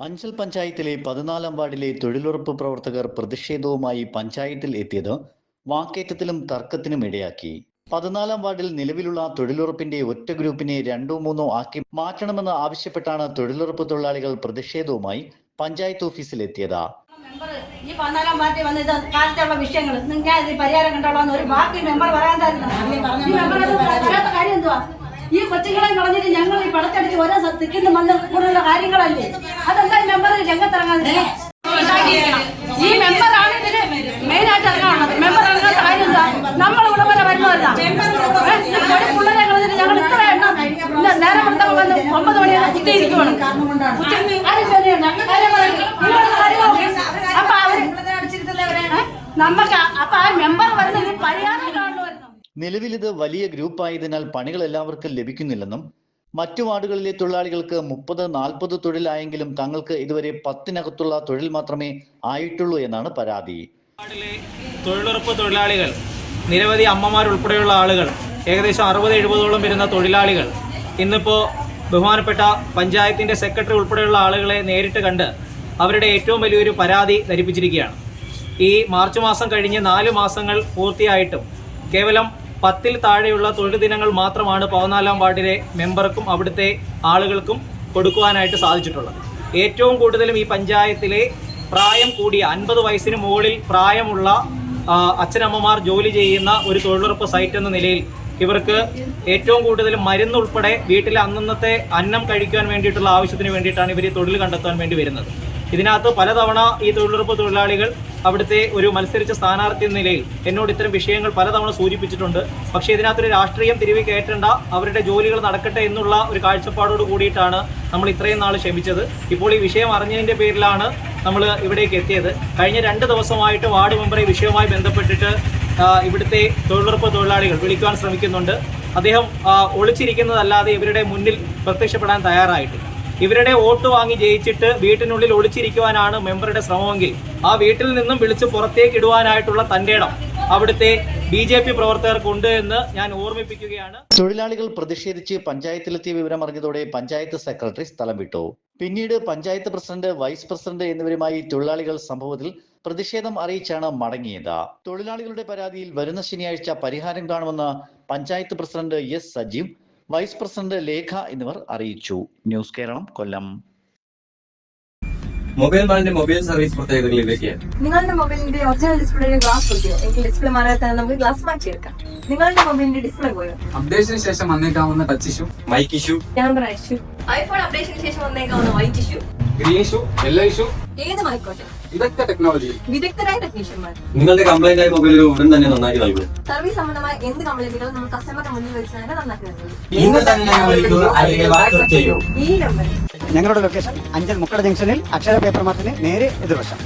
അഞ്ചൽ പഞ്ചായത്തിലെ പതിനാലാം വാർഡിലെ തൊഴിലുറപ്പ് പ്രവർത്തകർ പ്രതിഷേധവുമായി പഞ്ചായത്തിൽ എത്തിയത് വാക്കേറ്റത്തിലും തർക്കത്തിനും ഇടയാക്കി. പതിനാലാം വാർഡിൽ നിലവിലുള്ള തൊഴിലുറപ്പിന്റെ ഒറ്റ ഗ്രൂപ്പിനെ രണ്ടോ മൂന്നോ ആക്കി മാറ്റണമെന്ന് ആവശ്യപ്പെട്ടാണ് തൊഴിലുറപ്പ് തൊഴിലാളികൾ പ്രതിഷേധവുമായി പഞ്ചായത്ത് ഓഫീസിൽ എത്തിയത്. ഈ പതിനാലാം പാർട്ടി വന്ന് ഇത് കാലത്തുള്ള വിഷയങ്ങൾ. ഞാൻ ഇത് പരിഹാരം കണ്ടോളാം ഒരു മെമ്പർ പറയാൻ കാര്യം എന്തുവാ? ഈ കൊച്ചുങ്ങളെ കളഞ്ഞിട്ട് ഞങ്ങൾ ഈ പടച്ചടിച്ച് ഓരോ തിക്കുന്ന വന്ന കൂടുതലുള്ള കാര്യങ്ങളല്ലേ? അതെന്താ ഈ മെമ്പർ രംഗത്തിറങ്ങാൻ ഈ മെമ്പറാണ് ഇതിന് മെയിൻ ആയിട്ട് ഇറങ്ങാനുള്ളത് മെമ്പർ ഇറങ്ങാത്ത കാര്യം എന്താ? നമ്മൾ വരെ വരുന്നതല്ല. പിള്ളേരെ കളഞ്ഞിട്ട് ഞങ്ങൾ ഇത്ര എണ്ണം നേരം കൊടുത്തപ്പോൾ വന്ന് ഒമ്പത് മണിയാണ് കുത്തിയിരിക്കുവാണ്. അപ്പൊ അവർ? നമുക്ക് അപ്പൊ ആ മെമ്പർ വരുന്നത് പരിഹാരം കാണുമായിരുന്നു നിലവിൽ ഇത് വലിയ ഗ്രൂപ്പായതിനാൽ പണികൾ എല്ലാവർക്കും ലഭിക്കുന്നില്ലെന്നും മറ്റു വാർഡുകളിലെ തൊഴിലാളികൾക്ക് മുപ്പത് നാൽപ്പത് തൊഴിലായെങ്കിലും തങ്ങൾക്ക് ഇതുവരെ പത്തിനകത്തുള്ള തൊഴിൽ മാത്രമേ ആയിട്ടുള്ളൂ എന്നാണ് പരാതി. തൊഴിലുറപ്പ് തൊഴിലാളികൾ നിരവധി അമ്മമാർ ഉൾപ്പെടെയുള്ള ആളുകൾ ഏകദേശം അറുപത് എഴുപതോളം വരുന്ന തൊഴിലാളികൾ ഇന്നിപ്പോൾ ബഹുമാനപ്പെട്ട പഞ്ചായത്തിന്റെ സെക്രട്ടറി ഉൾപ്പെടെയുള്ള ആളുകളെ നേരിട്ട് കണ്ട് അവരുടെ ഏറ്റവും വലിയൊരു പരാതി ധരിപ്പിച്ചിരിക്കുകയാണ്. ഈ മാർച്ച് മാസം കഴിഞ്ഞ് നാല് മാസങ്ങൾ പൂർത്തിയായിട്ടും കേവലം പത്തിൽ താഴെയുള്ള തൊഴിൽ ദിനങ്ങൾ മാത്രമാണ് പതിനാലാം വാർഡിലെ മെമ്പർക്കും അവിടുത്തെ ആളുകൾക്കും കൊടുക്കുവാനായിട്ട് സാധിച്ചിട്ടുള്ളത്. ഏറ്റവും കൂടുതലും ഈ പഞ്ചായത്തിലെ പ്രായം കൂടിയ അൻപത് വയസ്സിന് മുകളിൽ പ്രായമുള്ള അച്ഛനമ്മമാർ ജോലി ചെയ്യുന്ന ഒരു തൊഴിലുറപ്പ് സൈറ്റ് എന്ന നിലയിൽ ഇവർക്ക് ഏറ്റവും കൂടുതൽ മരുന്ന് ഉൾപ്പെടെ വീട്ടിലെ അന്നന്നത്തെ അന്നം കഴിക്കാൻ വേണ്ടിയിട്ടുള്ള ആവശ്യത്തിന് വേണ്ടിയിട്ടാണ് ഇവർ ഈ തൊഴിൽ കണ്ടെത്താൻ വേണ്ടി വരുന്നത്. ഇതിനകത്ത് പലതവണ ഈ തൊഴിലുറപ്പ് തൊഴിലാളികൾ അവിടുത്തെ ഒരു മത്സരിച്ച സ്ഥാനാർത്ഥി എന്ന നിലയിൽ എന്നോട് ഇത്തരം വിഷയങ്ങൾ പലതവണ സൂചിപ്പിച്ചിട്ടുണ്ട്. പക്ഷേ ഇതിനകത്തൊരു രാഷ്ട്രീയം തിരികെ കയറ്റേണ്ട അവരുടെ ജോലികൾ നടക്കട്ടെ എന്നുള്ള ഒരു കാഴ്ചപ്പാടോട് കൂടിയിട്ടാണ് നമ്മൾ ഇത്രയും നാൾ ക്ഷമിച്ചത്. ഇപ്പോൾ ഈ വിഷയം അറിഞ്ഞതിന്റെ പേരിലാണ് നമ്മൾ ഇവിടേക്ക് എത്തിയത്. കഴിഞ്ഞ രണ്ട് ദിവസമായിട്ട് വാർഡ് മെമ്പറെ വിഷയവുമായി ബന്ധപ്പെട്ടിട്ട് ഇവിടുത്തെ തൊഴിലുറപ്പ് തൊഴിലാളികൾ വിളിക്കുവാൻ ശ്രമിക്കുന്നുണ്ട്. അദ്ദേഹം ഒളിച്ചിരിക്കുന്നതല്ലാതെ ഇവരുടെ മുന്നിൽ പ്രത്യക്ഷപ്പെടാൻ തയ്യാറായിട്ടില്ല. ഇവരുടെ വോട്ട് വാങ്ങി ജയിച്ചിട്ട് വീട്ടിനുള്ളിൽ ഒളിച്ചിരിക്കുവാനാണ് മെമ്പറുടെ ശ്രമമെങ്കിൽ ആ വീട്ടിൽ നിന്നും വിളിച്ച് പുറത്തേക്ക് ഇടുവാനായിട്ടുള്ള തന്റെ ഇടം അവിടുത്തെ ബി ജെ പി പ്രവർത്തകർക്കുണ്ട് എന്ന് ഞാൻ ഓർമ്മിപ്പിക്കുകയാണ്. തൊഴിലാളികൾ പ്രതിഷേധിച്ച് പഞ്ചായത്തിലെത്തിയ വിവരം അറിഞ്ഞതോടെ പഞ്ചായത്ത് സെക്രട്ടറി സ്ഥലം വിട്ടു. പിന്നീട് പഞ്ചായത്ത് പ്രസിഡന്റ് വൈസ് പ്രസിഡന്റ് എന്നിവരുമായി തൊഴിലാളികൾ സംഭവത്തിൽ പ്രതിഷേധം അറിയിച്ചാണ് മടങ്ങിയത്. തൊഴിലാളികളുടെ പരാതിയിൽ വരുന്ന ശനിയാഴ്ച പരിഹാരം കാണുമെന്ന് panchayat president S Sajeev vice president Lekha എന്നിവർ അറിയിച്ചു. ന്യൂസ് കേരളം കൊല്ലം. മൊബൈൽ മാളിന്റെ മൊബൈൽ സർവീസ് പ്രത്യേകതകളിലേക്ക് നിങ്ങളുടെ മൊബൈലിന്റെ ഒറിജിനൽ ഡിസ്പ്ലേ ഗ്ലാസ് പൊട്ടിയോ? എങ്കിൽ ഡിസ്പ്ലേ മാറാത്ത നമുക്ക് ഗ്ലാസ് മാറ്റി മാറ്റിയെടുക്കാം. നിങ്ങളുടെ മൊബൈലിന്റെ ഡിസ്പ്ലേ പോയോ? അപ്ഡേഷന് ശേഷം വന്നേക്കാവുന്ന touch issue mic issue camera issue iPhone അപ്ഡേഷന് ശേഷം വന്നേക്കാവുന്ന white issue green issue yellow issue ഏതുമായിക്കോട്ടെ. വിദഗ്ധ ടെക്നോളജി വിദഗ്ധരായ ടെക്നീഷ്യന്മാർ നിങ്ങളുടെ കംപ്ലൈന്റ് ആയ മൊബൈൽ ഉടൻ തന്നെ നന്നാക്കി നൽകും. സർവീസ് സംബന്ധമായ എന്ത് കംപ്ലൈന്റുകളും നമ്മൾ കസ്റ്റമറുടെ മുന്നിൽ വെച്ച് തന്നെ നന്നാക്കി നൽകുന്നു ഇന്ന് തന്നെ വിളിക്കൂ അല്ലെങ്കിൽ വാട്സ്ആപ്പ് ചെയ്യൂ. ഈ നമ്പർ ഞങ്ങളുടെ ലൊക്കേഷൻ അഞ്ചൽ മുക്കട ജംഗ്ഷനിൽ അക്ഷര പേപ്പർ മാർട്ടിന് നേരെ എതിർവശം.